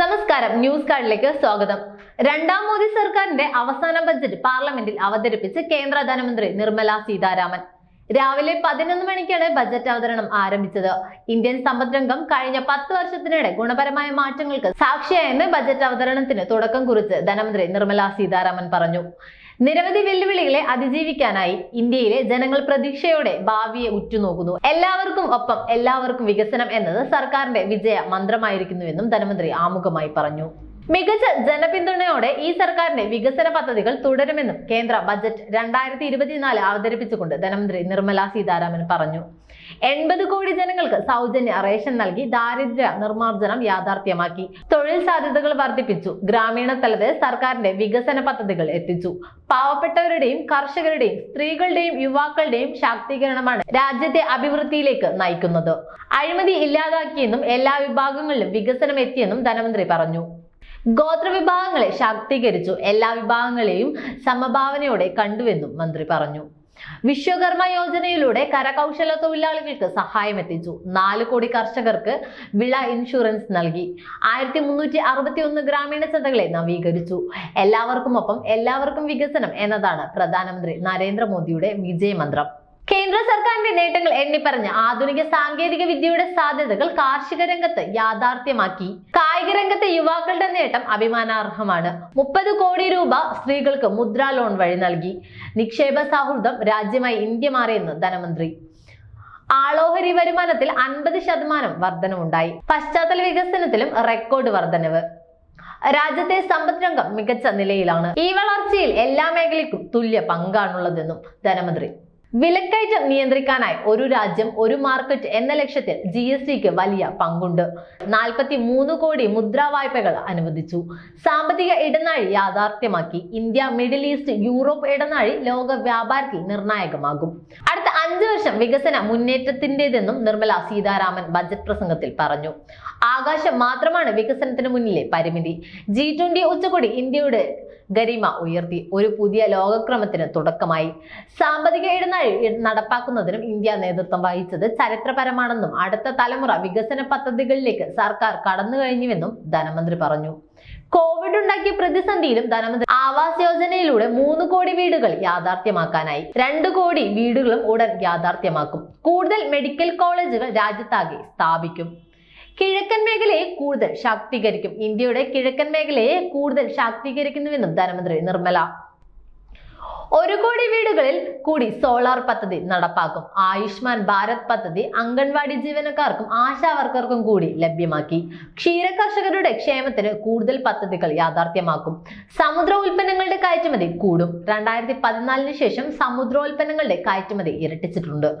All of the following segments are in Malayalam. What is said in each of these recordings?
നമസ്കാരം ന്യൂസ് കാർഡിലേക്ക് സ്വാഗതം. രണ്ടാം മോദി സർക്കാരിന്റെ അവസാന ബജറ്റ് പാർലമെന്റിൽ അവതരിപ്പിച്ച് കേന്ദ്ര ധനമന്ത്രി നിർമ്മല സീതാരാമൻ. രാവിലെ പതിനൊന്ന് മണിക്കാണ് ബജറ്റ് അവതരണം ആരംഭിച്ചത്. ഇന്ത്യൻ സമ്പദ്രംഗം കഴിഞ്ഞ പത്ത് വർഷത്തിനിടെ ഗുണപരമായ മാറ്റങ്ങൾക്ക് സാക്ഷിയായെന്ന് ബജറ്റ് അവതരണത്തിന് തുടക്കം കുറിച്ച് ധനമന്ത്രി നിർമ്മല സീതാരാമൻ പറഞ്ഞു. നിരവധി വെല്ലുവിളികളെ അതിജീവിക്കാനായി ഇന്ത്യയിലെ ജനങ്ങൾ പ്രതീക്ഷയോടെ ഭാവിയെ ഉറ്റുനോക്കുന്നു. എല്ലാവർക്കും ഒപ്പം എല്ലാവർക്കും വികസനം എന്നത് സർക്കാരിന്റെ വിജയ മന്ത്രമായിരിക്കുന്നുവെന്നും ധനമന്ത്രി ആമുഖമായി പറഞ്ഞു. മികച്ച ജനപിന്തുണയോടെ ഈ സർക്കാരിന്റെ വികസന പദ്ധതികൾ തുടരുമെന്നും കേന്ദ്ര ബജറ്റ് രണ്ടായിരത്തി ഇരുപത്തിനാല് അവതരിപ്പിച്ചുകൊണ്ട് ധനമന്ത്രി നിർമ്മല സീതാരാമൻ പറഞ്ഞു. എൺപത് കോടി ജനങ്ങൾക്ക് സൗജന്യ റേഷൻ നൽകി ദാരിദ്ര്യ നിർമ്മാർജനം യാഥാർത്ഥ്യമാക്കി. തൊഴിൽ സാധ്യതകൾ വർദ്ധിപ്പിച്ചു. ഗ്രാമീണ തലത്തിൽ സർക്കാരിന്റെ വികസന പദ്ധതികൾ എത്തിച്ചു. പാവപ്പെട്ടവരുടെയും കർഷകരുടെയും സ്ത്രീകളുടെയും യുവാക്കളുടെയും ശാക്തീകരണമാണ് രാജ്യത്തെ അഭിവൃദ്ധിയിലേക്ക് നയിക്കുന്നത്. അഴിമതി ഇല്ലാതാക്കിയെന്നും എല്ലാ വിഭാഗങ്ങളിലും വികസനം എത്തിയെന്നും ധനമന്ത്രി പറഞ്ഞു. ഗോത്ര വിഭാഗങ്ങളെ ശാക്തീകരിച്ചു. എല്ലാ വിഭാഗങ്ങളെയും സമഭാവനയോടെ കണ്ടുവെന്നും മന്ത്രി പറഞ്ഞു. വിശ്വകർമ്മ യോജനയിലൂടെ കരകൗശല തൊഴിലാളികൾക്ക് സഹായം എത്തിച്ചു നാല് കോടി കർഷകർക്ക് വിള ഇൻഷുറൻസ് നൽകി. ആയിരത്തി മുന്നൂറ്റി അറുപത്തി ഒന്ന് ഗ്രാമീണ ചന്തകളെ നവീകരിച്ചു. എല്ലാവർക്കും ഒപ്പം എല്ലാവർക്കും വികസനം എന്നതാണ് പ്രധാനമന്ത്രി നരേന്ദ്രമോദിയുടെ വിജയമന്ത്രം. കേന്ദ്ര സർക്കാരിന്റെ നേട്ടങ്ങൾ എണ്ണിപ്പറഞ്ഞ ആധുനിക സാങ്കേതിക വിദ്യയുടെ സാധ്യതകൾ കാർഷിക രംഗത്ത് യാഥാർത്ഥ്യമാക്കി. കായിക രംഗത്തെ യുവാക്കളുടെ നേട്ടം അഭിമാനാർഹമാണ്. മുപ്പത് കോടി രൂപ സ്ത്രീകൾക്ക് മുദ്രാ ലോൺ വഴി നൽകി. നിക്ഷേപ സൗഹൃദം രാജ്യമായി ഇന്ത്യ മാറിയെന്ന് ധനമന്ത്രി. ആളോഹരി വരുമാനത്തിൽ അൻപത് ശതമാനം വർധനവുണ്ടായി. പശ്ചാത്തല വികസനത്തിലും റെക്കോർഡ് വർധനവ്. രാജ്യത്തെ സമ്പദ് രംഗം മികച്ച നിലയിലാണ്. ഈ വളർച്ചയിൽ എല്ലാ മേഖലയ്ക്കും തുല്യ പങ്കാണുള്ളതെന്നും ധനമന്ത്രി. വിലക്കയറ്റം നിയന്ത്രിക്കാനായി ഒരു രാജ്യം ഒരു മാർക്കറ്റ് എന്ന ലക്ഷ്യത്തിൽ ജി എസ് ടിക്ക് വലിയ പങ്കുണ്ട്. നാൽപ്പത്തി മൂന്ന് കോടി മുദ്രാ വായ്പകൾ അനുവദിച്ചു. സാമ്പത്തിക ഇടനാഴി യാഥാർത്ഥ്യമാക്കി ഇന്ത്യ മിഡിൽ ഈസ്റ്റ് യൂറോപ്പ് ഇടനാഴി ലോക വ്യാപാരത്തിൽ നിർണായകമാകും. അടുത്ത അഞ്ച് വർഷം വികസന മുന്നേറ്റത്തിന്റെതെന്നും നിർമ്മല സീതാരാമൻ ബജറ്റ് പ്രസംഗത്തിൽ പറഞ്ഞു. ആകാശം മാത്രമാണ് വികസനത്തിന് മുന്നിലെ പരിമിതി. ജി ട്വന്റി ഉച്ചകോടി ഇന്ത്യയുടെ ഗരിമ ഉയർത്തി. ഒരു പുതിയ ലോകക്രമത്തിന് തുടക്കമായി. സാമ്പത്തിക ഇടനാഴി നടപ്പാക്കുന്നതിനും ഇന്ത്യ നേതൃത്വം വഹിച്ചത് ചരിത്രപരമാണെന്നും അടുത്ത തലമുറ വികസന പദ്ധതികളിലേക്ക് സർക്കാർ കടന്നു കഴിഞ്ഞുവെന്നും ധനമന്ത്രി പറഞ്ഞു. കോവിഡ് ഉണ്ടാക്കിയ പ്രതിസന്ധിയിലും ധനമന്ത്രി ആവാസ് യോജനയിലൂടെ മൂന്ന് കോടി വീടുകൾ യാഥാർത്ഥ്യമാക്കാനായി. രണ്ട് കോടി വീടുകളും ഉടൻ യാഥാർത്ഥ്യമാക്കും. കൂടുതൽ മെഡിക്കൽ കോളേജുകൾ രാജ്യത്താകെ സ്ഥാപിക്കും. കിഴക്കൻ മേഖലയെ കൂടുതൽ ശാക്തീകരിക്കും. ഇന്ത്യയുടെ കിഴക്കൻ മേഖലയെ കൂടുതൽ ശാക്തീകരിക്കുന്നുവെന്നും ധനമന്ത്രി നിർമ്മല ഒരു കോടി വീടുകളിൽ കൂടി സോളാർ പദ്ധതി നടപ്പാക്കും. ആയുഷ്മാൻ ഭാരത് പദ്ധതി അംഗൻവാടി ജീവനക്കാർക്കും ആശാവർക്കർക്കും കൂടി ലഭ്യമാക്കി. ക്ഷീര കർഷകരുടെ ക്ഷേമത്തിന് കൂടുതൽ പദ്ധതികൾ യാഥാർത്ഥ്യമാക്കും. സമുദ്ര ഉൽപ്പന്നങ്ങളുടെ കയറ്റുമതി കൂടും. രണ്ടായിരത്തി പതിനാലിന് ശേഷം സമുദ്രോൽപ്പന്നങ്ങളുടെ കയറ്റുമതി ഇരട്ടിച്ചിട്ടുണ്ട്.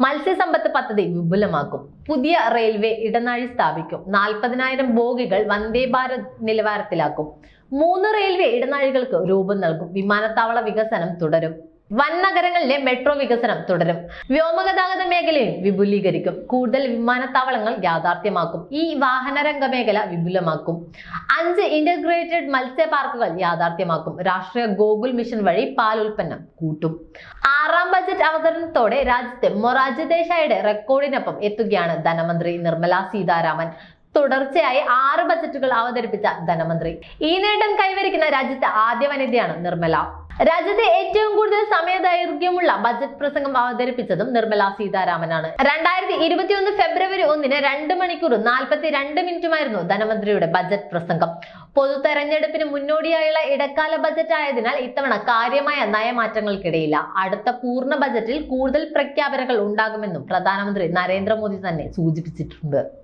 മത്സ്യസമ്പത്ത് പദ്ധതി വിപുലമാക്കും. പുതിയ റെയിൽവേ ഇടനാഴി സ്ഥാപിക്കും. നാൽപ്പതിനായിരം ബോഗികൾ വന്ദേ ഭാരത് നിലവാരത്തിലാക്കും. മൂന്ന് റെയിൽവേ ഇടനാഴികൾക്ക് രൂപം നൽകും. വിമാനത്താവള വികസനം തുടരും. വൻ നഗരങ്ങളിലെ മെട്രോ വികസനം തുടരും. വ്യോമഗതാഗത മേഖലയും വിപുലീകരിക്കും. കൂടുതൽ വിമാനത്താവളങ്ങൾ യാഥാർത്ഥ്യമാക്കും. ഈ വാഹനരംഗ മേഖല വിപുലമാക്കും. അഞ്ച് ഇന്റഗ്രേറ്റഡ് മത്സ്യ പാർക്കുകൾ യാഥാർത്ഥ്യമാക്കും. രാഷ്ട്രീയ ഗോകുൽ മിഷൻ വഴി പാൽ ഉൽപ്പന്നം കൂട്ടും. ആറാം ബജറ്റ് അവതരണത്തോടെ രാജ്യത്തെ മൊറാജ് ദേശായിയുടെ റെക്കോർഡിനൊപ്പം എത്തുകയാണ് ധനമന്ത്രി നിർമ്മല സീതാരാമൻ. തുടർച്ചയായി ആറ് ബജറ്റുകൾ അവതരിപ്പിച്ച ധനമന്ത്രി. ഈ നേട്ടം കൈവരിക്കുന്ന രാജ്യത്തെ ആദ്യ വനിതയാണ് നിർമ്മല. രാജ്യത്തെ ഏറ്റവും കൂടുതൽ സമയദൈർഘ്യമുള്ള ബജറ്റ് പ്രസംഗം അവതരിപ്പിച്ചതും നിർമ്മല സീതാരാമനാണ്. രണ്ടായിരത്തി ഇരുപത്തിയൊന്ന് ഫെബ്രുവരി ഒന്നിന് രണ്ട് മണിക്കൂർ നാൽപ്പത്തി രണ്ട് മിനിറ്റുമായിരുന്നു ധനമന്ത്രിയുടെ ബജറ്റ് പ്രസംഗം. പൊതു തെരഞ്ഞെടുപ്പിന് മുന്നോടിയായുള്ള ഇടക്കാല ബജറ്റ് ആയതിനാൽ ഇത്തവണ കാര്യമായ നയമാറ്റങ്ങൾക്കിടയില്ല. അടുത്ത പൂർണ ബജറ്റിൽ കൂടുതൽ പ്രഖ്യാപനങ്ങൾ ഉണ്ടാകുമെന്നും പ്രധാനമന്ത്രി നരേന്ദ്രമോദി തന്നെ സൂചിപ്പിച്ചിട്ടുണ്ട്.